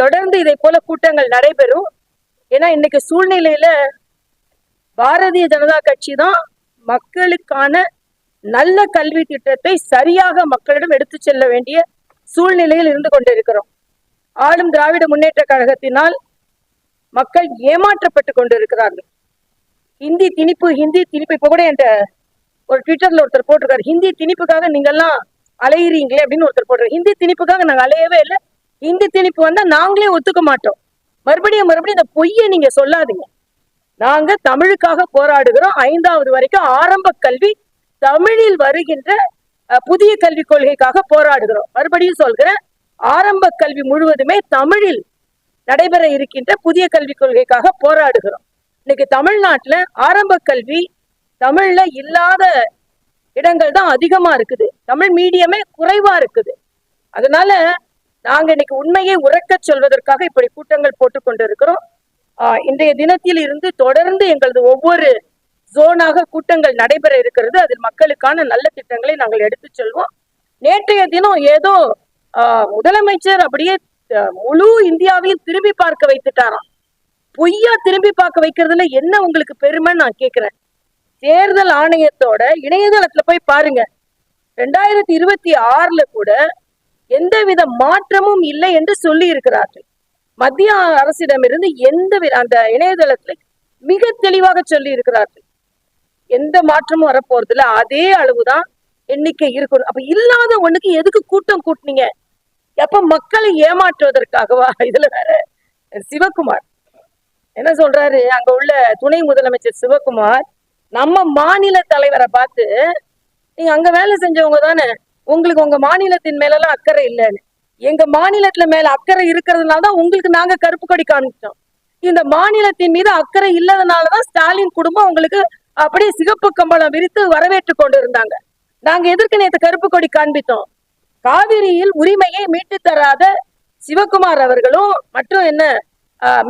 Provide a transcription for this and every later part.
தொடர்ந்து இதை போல கூட்டங்கள் நடைபெறும். ஏன்னா இன்னைக்கு சூழ்நிலையில பாரதிய ஜனதா கட்சி தான் மக்களுக்கான நல்ல கல்வி திட்டத்தை சரியாக மக்களிடம் எடுத்து செல்ல வேண்டிய சூழ்நிலையில் இருந்து கொண்டிருக்கிறோம். ஆளும் திராவிட முன்னேற்ற கழகத்தினால் மக்கள் ஏமாற்றப்பட்டு கொண்டிருக்கிறார்கள். ஹிந்தி திணிப்பு ஹிந்தி திணிப்பு இப்ப கூட என்கிட்ட ஒரு ட்விட்டர்ல ஒருத்தர் போட்டிருக்காரு. ஹிந்தி திணிப்புக்காக நீங்கெல்லாம் அலையிறீங்களே அப்படின்னு ஒருத்தர் போட்டிருக்காரு. ஹிந்தி திணிப்புக்காக நாங்க அலையவே இல்லை. ஹிந்தி திணிப்பு வந்தா நாங்களே ஒத்துக்க மாட்டோம். மறுபடியும் மறுபடியும் இந்த பொய்யை நீங்க சொல்லாதீங்க. நாங்க தமிழுக்காக போராடுகிறோம். ஐந்தாவது வரைக்கும் ஆரம்ப கல்வி தமிழில் வருகின்ற புதிய கல்விக் கொள்கைக்காக போராடுகிறோம். மறுபடியும் சொல்கிறேன் ஆரம்ப கல்வி முழுவதுமே தமிழில் நடைபெற இருக்கின்ற புதிய கல்விக் கொள்கைக்காக போராடுகிறோம். இன்னைக்கு தமிழ்நாட்டுல ஆரம்ப கல்வி தமிழ்ல இல்லாத இடங்கள் தான் அதிகமா இருக்குது. தமிழ் மீடியமே குறைவா இருக்குது. அதனால நாங்க இன்னைக்கு உண்மையை உறக்க சொல்வதற்காக இப்படி கூட்டங்கள் போட்டுக் கொண்டிருக்கிறோம். ஆஹ் இன்றைய தினத்தில் இருந்து தொடர்ந்து எங்களது ஒவ்வொரு ஜோனாக கூட்டங்கள் நடைபெற இருக்கிறது. அதில் மக்களுக்கான நல்ல திட்டங்களை நாங்கள் எடுத்துச் செல்வோம். நேற்றைய தினம் ஏதோ ஆஹ் முதலமைச்சர் அப்படியே முழு இந்தியாவையும் திரும்பி பார்க்க வைத்துட்டாராம். பொய்யா திரும்பி பார்க்க வைக்கிறதுல என்ன உங்களுக்கு பெருமைன்னு நான் கேட்கிறேன் தேர்தல் ஆணையத்தோட இணையதளத்துல போய் பாருங்க. ரெண்டாயிரத்தி இருபத்தி ஆறுல கூட எந்தவித மாற்றமும் இல்லை என்று சொல்லி இருக்கிறார்கள் மத்திய அரசிடமிருந்து எந்த அந்த இணையதளத்துல மிக தெளிவாக சொல்லி இருக்கிறார்கள் எந்த மாற்றமும் வரப்போறது இல்ல அதே அளவுதான் எண்ணிக்கை இருக்கணும். அப்ப இல்லாத ஒண்ணுக்கு எதுக்கு கூட்டம் கூட்டினீங்க? எப்ப மக்களை ஏமாற்றுவதற்காகவா? இதுல வேற சிவகுமார். என்ன சொல்றாரு? அங்க உள்ள துணை முதலமைச்சர் சிவகுமார் நம்ம மாநில தலைவரை பார்த்து நீங்க அங்க வேலை செஞ்சவங்க தானே. உங்களுக்கு உங்க மாநிலத்தின் மேலெல்லாம் அக்கறை இல்லைன்னு. எங்க மாநிலத்துல மேல அக்கறை இருக்கிறதுனால தான் உங்களுக்கு நாங்க கருப்பு கொடி காமிச்சோம் இந்த மாநிலத்தின் மீது அக்கறை இல்லாதனாலதான் ஸ்டாலின் குடும்பம் உங்களுக்கு அப்படியே சிகப்பு கம்பளம் விரித்து வரவேற்று கொண்டு இருந்தாங்க நாங்க எதற்கு நேற்று கருப்பு கொடி காண்பித்தோம்? காவிரியில் உரிமையை மீட்டு தராத சிவகுமார் அவர்களும் மற்றும் என்ன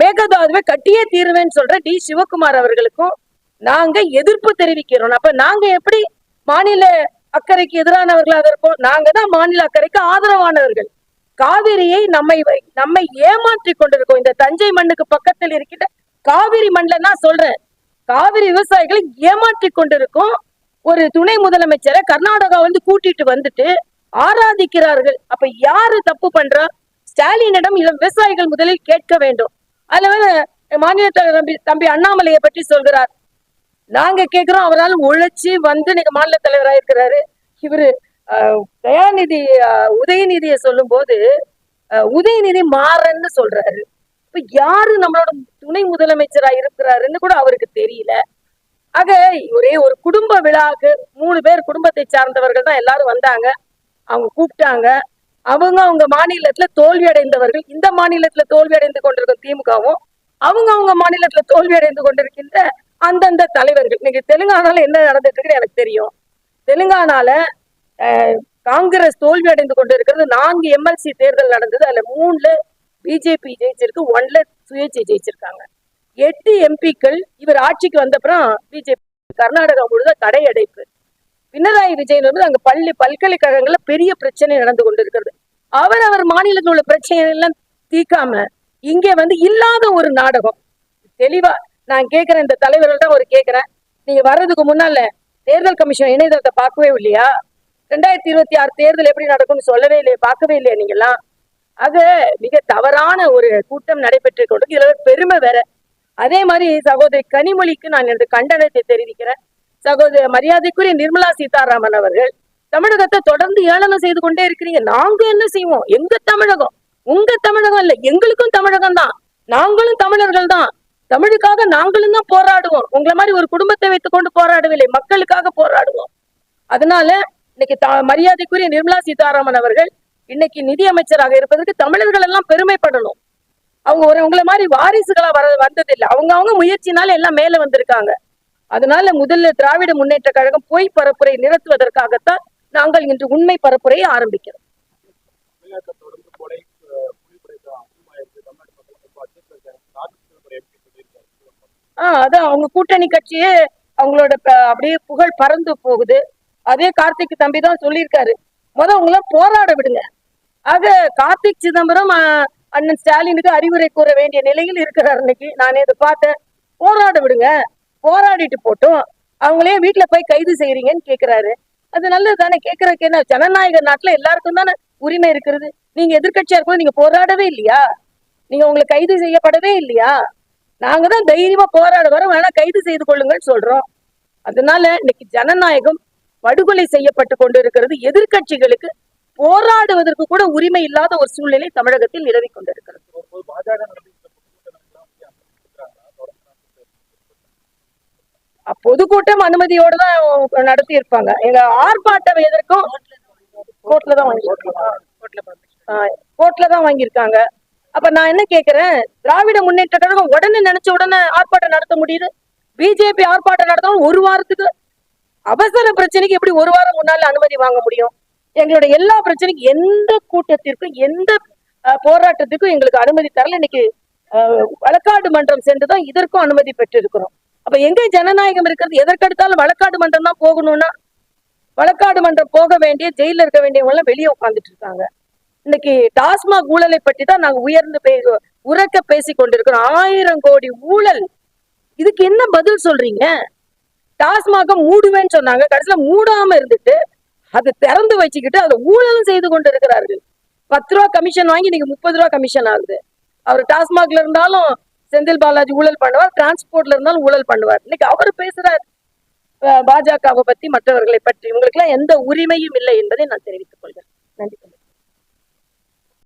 மேகதாதுவை கட்டியே தீருவேன்னு சொல்ற டி சிவகுமார் அவர்களுக்கும் நாங்க எதிர்ப்பு தெரிவிக்கிறோம். அப்ப நாங்க எப்படி மாநில அக்கறைக்கு எதிரானவர்களாக இருப்போம் நாங்க தான் மாநில அக்கறைக்கு ஆதரவானவர்கள். காவிரியை நம்மை வை- நம்மை ஏமாற்றி கொண்டிருக்கோம். இந்த தஞ்சை மண்ணுக்கு பக்கத்தில் இருக்கின்ற காவிரி மண்ல நான் சொல்றேன். காவிரி விவசாயிகளை ஏமாற்றி கொண்டிருக்கும். ஒரு துணை முதலமைச்சரை கர்நாடகா வந்து கூட்டிட்டு வந்துட்டு ஆராதிக்கிறார்கள். அப்ப யாரு தப்பு பண்றா? ஸ்டாலினிடம் இளம் விவசாயிகள் முதலில் கேட்க வேண்டும். அதுல மாநில தலைவர் தம்பி தம்பி அண்ணாமலையை பற்றி சொல்கிறார். நாங்க கேக்குறோம் அவரால் உழைச்சி வந்து இன்னைக்கு மாநில தலைவராக இருக்கிறாரு. இவரு தயாநிதி உதயநிதியை சொல்லும் போது உதயநிதி மாறன்னு சொல்றாரு. இப்ப யாரு நம்மளோட துணை முதலமைச்சரா இருக்கிறாருன்னு கூட அவருக்கு தெரியல. ஆக ஒரே ஒரு குடும்ப விழாவுக்கு மூணு பேர் குடும்பத்தை சார்ந்தவர்கள் தான் எல்லாரும் வந்தாங்க. அவங்க கூப்பிட்டாங்க. அவங்க அவங்க மாநிலத்துல தோல்வி அடைந்தவர்கள் இந்த மாநிலத்துல தோல்வி அடைந்து கொண்டிருக்கும் திமுகவும் அவங்க அவங்க மாநிலத்துல தோல்வி அடைந்து கொண்டிருக்கின்ற அந்தந்த தலைவர்கள் இன்னைக்கு தெலுங்கானால என்ன நடந்துட்டு இருக்குன்னு எனக்கு தெரியும். தெலுங்கானால காங்கிரஸ் தோல்வி அடைந்து கொண்டிருக்கிறது நான்கு எம்எல்சி தேர்தல் நடந்தது. அதுல மூணுல பிஜேபி ஜெயிச்சிருக்கு ஒன்ல சுயேட்சை ஜெயிச்சிருக்காங்க. எட்டு எம்பிக்கள் இவர் ஆட்சிக்கு வந்தப்புறம் பிஜேபி கர்நாடகா முழுத தடை அடைப்பு பினராயி விஜயன் வந்து அங்க பள்ளி பல்கலைக்கழகங்கள்ல பெரிய பிரச்சனை நடந்து கொண்டிருக்கிறது. அவர் அவர் மாநிலத்தில் உள்ள பிரச்சனை எல்லாம் தீர்க்காம இங்க வந்து இல்லாத ஒரு நாடகம். தெளிவா நான் கேட்கிறேன் இந்த தலைவர்கள்ட்ட ஒரு கேட்கிறேன் நீங்க வர்றதுக்கு முன்னால தேர்தல் கமிஷன் இணையதளத்தை பார்க்கவே இல்லையா? ரெண்டாயிரத்தி இருபத்தி ஆறு தேர்தல் எப்படி நடக்கும்னு சொல்லவே இல்லையா பார்க்கவே இல்லையா நீங்கெல்லாம். ஆக மிக தவறான ஒரு கூட்டம் நடைபெற்று கொண்டு இதுல பெருமை வேற. அதே மாதிரி சகோதரி கனிமொழிக்கு நான் எனது கண்டனத்தை தெரிவிக்கிறேன். சகோதரி மரியாதைக்குரிய நிர்மலா சீதாராமன் அவர்கள் தமிழகத்தை தொடர்ந்து ஏளனம் செய்து கொண்டே இருக்கிறீங்க. நாங்க என்ன செய்வோம்? எங்க தமிழகம்? உங்க தமிழகம் இல்ல எங்களுக்கும் தமிழகம் தான் நாங்களும் தமிழர்கள் தான் தமிழுக்காக நாங்களும் தான் போராடுவோம். உங்களை மாதிரி ஒரு குடும்பத்தை வைத்துக் கொண்டு போராடவில்லை. மக்களுக்காக போராடுவோம். அதனால இன்னைக்கு மரியாதைக்குரிய நிர்மலா சீதாராமன் அவர்கள் இன்னைக்கு நிதி அமைச்சராக இருப்பதற்கு தமிழர்கள் எல்லாம் பெருமைப்படணும். அவங்க ஒரு உங்களை மாதிரி வாரிசுகளா வர வந்ததில்லை. அவங்க அவங்க முயற்சினால எல்லாம் மேல வந்திருக்காங்க. அதனால முதல்ல திராவிட முன்னேற்ற கழகம் பொய் பரப்புரை நிறுத்துவதற்காகத்தான் நாங்கள் இன்று உண்மை பரப்புரையை ஆரம்பிக்கிறோம். ஆஹ் அதான் அவங்க கூட்டணி கட்சியே அவங்களோட ப- அப்படியே புகழ் பறந்து போகுது. அதே கார்த்திக் தம்பி தான் சொல்லியிருக்காரு. முத உங்களை போராட விடுங்க. ஆக கார்த்திக் சிதம்பரம் அண்ணன் ஸ்டாலினுக்கு அறிவுரை கூற வேண்டிய நிலையில் இருக்கிறார் இன்னைக்கு. நானே இதை பார்த்தேன். போராட விடுங்க. போராடிட்டு போட்டும். அவங்களே வீட்டுல போய் கைது செய்யறீங்கன்னு கேக்குறாரு. அது நல்லது தானே. கேட்கறதுக்கு என்ன? ஜனநாயக நாட்டுல எல்லாருக்கும் தானே உரிமை இருக்கிறது. நீங்க எதிர்கட்சியா இருக்கும் நீங்க போராடவே இல்லையா? நீங்க உங்களை கைது செய்யப்படவே இல்லையா? நாங்க தான் தைரியமா போராட வர வேணா கைது செய்து கொள்ளுங்கன்னு சொல்றோம். அதனால இன்னைக்கு ஜனநாயகம் படுகொலை செய்யப்பட்டு கொண்டு இருக்கிறது எதிர்க்கட்சிகளுக்கு போராடுவதற்கு கூட உரிமை இல்லாத ஒரு சூழ்நிலை தமிழகத்தில் நிலவி கொண்டிருக்கிறது. பொதுக்கூட்டம் அனுமதியோட தான் நடத்தி இருப்பாங்க எங்க ஆர்ப்பாட்டம் எதற்கும் கோர்ட்ல தான் வாங்கி கோர்ட்ல தான் வாங்கியிருக்காங்க. அப்ப நான் என்ன கேக்குறேன்? திராவிட முன்னேற்ற கழகம் உடனே நினைச்ச உடனே ஆர்ப்பாட்டம் நடத்த முடியுது. பிஜேபி ஆர்ப்பாட்டம் நடத்தவும் ஒரு வாரத்துக்கு அவசர பிரச்சனைக்கு எப்படி ஒரு வாரம் முன்னால அனுமதி வாங்க முடியும்? எங்களோட எல்லா பிரச்சனைக்கும் எந்த கூட்டத்திற்கும் எந்த போராட்டத்துக்கும் எங்களுக்கு அனுமதி தரல. இன்னைக்கு வழக்காடு மன்றம் சென்று தான் இதற்கும் அனுமதி பெற்றிருக்கிறோம். அப்ப எங்க ஜனநாயகம் இருக்கிறது? எதற்கெடுத்தாலும் வழக்காடு மன்றம் தான் போகணும்னா வழக்காடு மன்றம் போக வேண்டிய ஜெயில இருக்க வேண்டியவங்க எல்லாம் வெளியே உட்காந்துட்டு இருக்காங்க. இன்னைக்கு டாஸ்மாக் ஊழலை பற்றி தான் நாங்க உயர்ந்து பே உறக்க பேசி கொண்டிருக்கிறோம். ஆயிரம் கோடி ஊழல். இதுக்கு என்ன பதில் சொல்றீங்க? டாஸ்மாக மூடுவேன்னு சொன்னாங்க. கடைசியில மூடாம இருந்துட்டு அதை திறந்து வச்சுக்கிட்டு அதை ஊழலும் செய்து கொண்டு இருக்கிறார்கள் பத்து ரூபா கமிஷன் வாங்கி இன்னைக்கு முப்பது ரூபா கமிஷன் ஆகுது. அவர் டாஸ்மாக்ல இருந்தாலும் செந்தில் பாலாஜி ஊழல் பண்ணுவார் டிரான்ஸ்போர்ட்ல இருந்தாலும் ஊழல் பண்ணுவார். இன்னைக்கு அவர் பேசுறார். பாஜகவை பத்தி மற்றவர்களை பற்றி. உங்களுக்கு எல்லாம் எந்த உரிமையும் இல்லை என்பதை நான் தெரிவித்துக் கொள்கிறேன். நன்றி.